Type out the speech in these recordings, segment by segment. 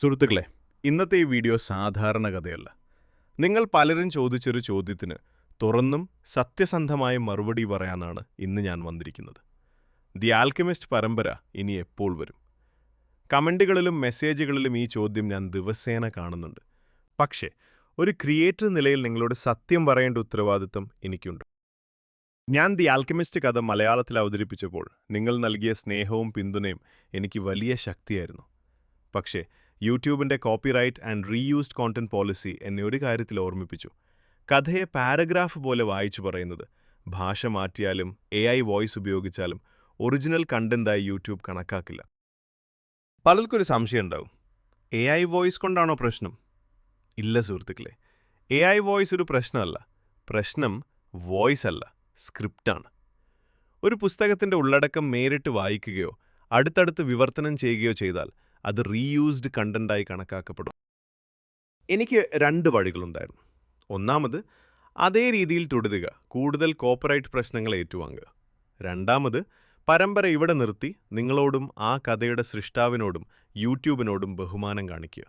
സുഹൃത്തുക്കളെ ഇന്നത്തെ ഈ വീഡിയോ സാധാരണ കഥയല്ല. നിങ്ങൾ പലരും ചോദിച്ചൊരു ചോദ്യത്തിന് തുറന്നും സത്യസന്ധമായ മറുപടി പറയാനാണ് ഇന്ന് ഞാൻ വന്നിരിക്കുന്നത്. ദി ആൽക്കമിസ്റ്റ് പരമ്പര ഇനി എപ്പോൾ വരും? കമന്റുകളിലും മെസ്സേജുകളിലും ഈ ചോദ്യം ഞാൻ ദിവസേന കാണുന്നുണ്ട്. പക്ഷേ ഒരു ക്രിയേറ്റർ നിലയിൽ നിങ്ങളോട് സത്യം പറയേണ്ട ഉത്തരവാദിത്തം എനിക്കുണ്ട്. ഞാൻ ദി ആൽക്കമിസ്റ്റ് കഥ മലയാളത്തിൽ അവതരിപ്പിച്ചപ്പോൾ നിങ്ങൾ നൽകിയ സ്നേഹവും പിന്തുണയും എനിക്ക് വലിയ ശക്തിയായിരുന്നു. പക്ഷേ യൂട്യൂബിന്റെ copyright and reused content policy എന്നൊരു കാര്യത്തിൽ ഓർമ്മിപ്പിച്ചു. കഥയെ പാരഗ്രാഫ് പോലെ വായിച്ചു പറയുന്നത്. ഭാഷ മാറ്റിയാലും എ ഐ വോയിസ് ഉപയോഗിച്ചാലും ഒറിജിനൽ കണ്ടന്റായി യൂട്യൂബ് കണക്കാക്കില്ല. പലർക്കൊരു സംശയം ഉണ്ടാവും. എ ഐ വോയിസ് കൊണ്ടാണോ പ്രശ്നം? ഇല്ല സുഹൃത്തുക്കളെ. എ ഐ വോയിസ് ഒരു പ്രശ്നമല്ല. പ്രശ്നം വോയിസ് അല്ല സ്ക്രിപ്റ്റാണ്. ഒരു പുസ്തകത്തിന്റെ ഉള്ളടക്കം നേരിട്ട് വായിക്കുകയോ അടുത്തടുത്ത് വിവർത്തനം ചെയ്യുകയോ ചെയ്താൽ അത് റീയൂസ്ഡ് കണ്ടന്റായി കണക്കാക്കപ്പെടും. എനിക്ക് രണ്ട് വഴികളുണ്ടായിരുന്നു. ഒന്നാമത് അതേ രീതിയിൽ തുടരുക കൂടുതൽ കോപ്പറേറ്റ് പ്രശ്നങ്ങൾ ഏറ്റുവാങ്ങുക. രണ്ടാമത് പരമ്പര ഇവിടെ നിർത്തി നിങ്ങളോടും ആ കഥയുടെ സൃഷ്ടാവിനോടും യൂട്യൂബിനോടും ബഹുമാനം കാണിക്കുക.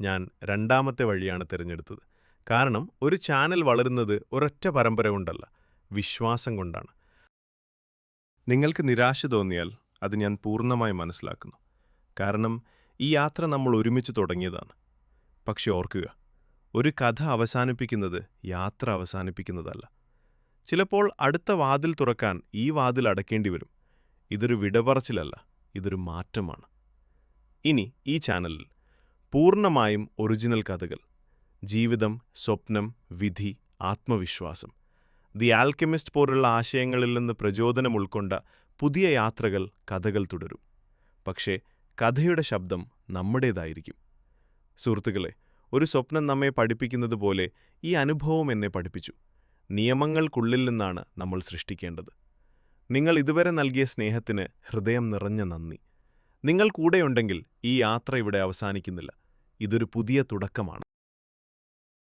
ഞാൻ രണ്ടാമത്തെ വഴിയാണ് തിരഞ്ഞെടുത്തത്. കാരണം ഒരു ചാനൽ വളരുന്നത് ഒരൊറ്റ പരമ്പര കൊണ്ടല്ല വിശ്വാസം കൊണ്ടാണ്. നിങ്ങൾക്ക് നിരാശ തോന്നിയാൽ അത് ഞാൻ പൂർണമായി മനസ്സിലാക്കുന്നു. കാരണം ഈ യാത്ര നമ്മൾ ഒരുമിച്ച് തുടങ്ങിയതാണ്. പക്ഷെ ഓർക്കുക ഒരു കഥ അവസാനിപ്പിക്കുന്നത് യാത്ര അവസാനിപ്പിക്കുന്നതല്ല. ചിലപ്പോൾ അടുത്ത വാതിൽ തുറക്കാൻ ഈ വാതിൽ അടയ്ക്കേണ്ടി വരും. ഇതൊരു വിടപറച്ചിലല്ല ഇതൊരു മാറ്റമാണ്. ഇനി ഈ ചാനലിൽ പൂർണമായും ഒറിജിനൽ കഥകൾ ജീവിതം സ്വപ്നം വിധി ആത്മവിശ്വാസം ദി ആൽക്കെമിസ്റ്റ് പോലുള്ള ആശയങ്ങളിൽ നിന്ന് പ്രചോദനം ഉൾക്കൊണ്ട പുതിയ യാത്രകൾ കഥകൾ തുടരും. പക്ഷേ കഥയുടെ ശബ്ദം നമ്മുടേതായിരിക്കും. സുഹൃത്തുക്കളെ ഒരു സ്വപ്നം നമ്മെ പഠിപ്പിക്കുന്നത് പോലെ ഈ അനുഭവം എന്നെ പഠിപ്പിച്ചു. നിയമങ്ങൾക്കുള്ളിൽ നിന്നാണ് നമ്മൾ സൃഷ്ടിക്കേണ്ടത്. നിങ്ങൾ ഇതുവരെ നൽകിയ സ്നേഹത്തിന് ഹൃദയം നിറഞ്ഞ നന്ദി. നിങ്ങൾ കൂടെയുണ്ടെങ്കിൽ ഈ യാത്ര ഇവിടെ അവസാനിക്കുന്നില്ല. ഇതൊരു പുതിയ തുടക്കമാണ്.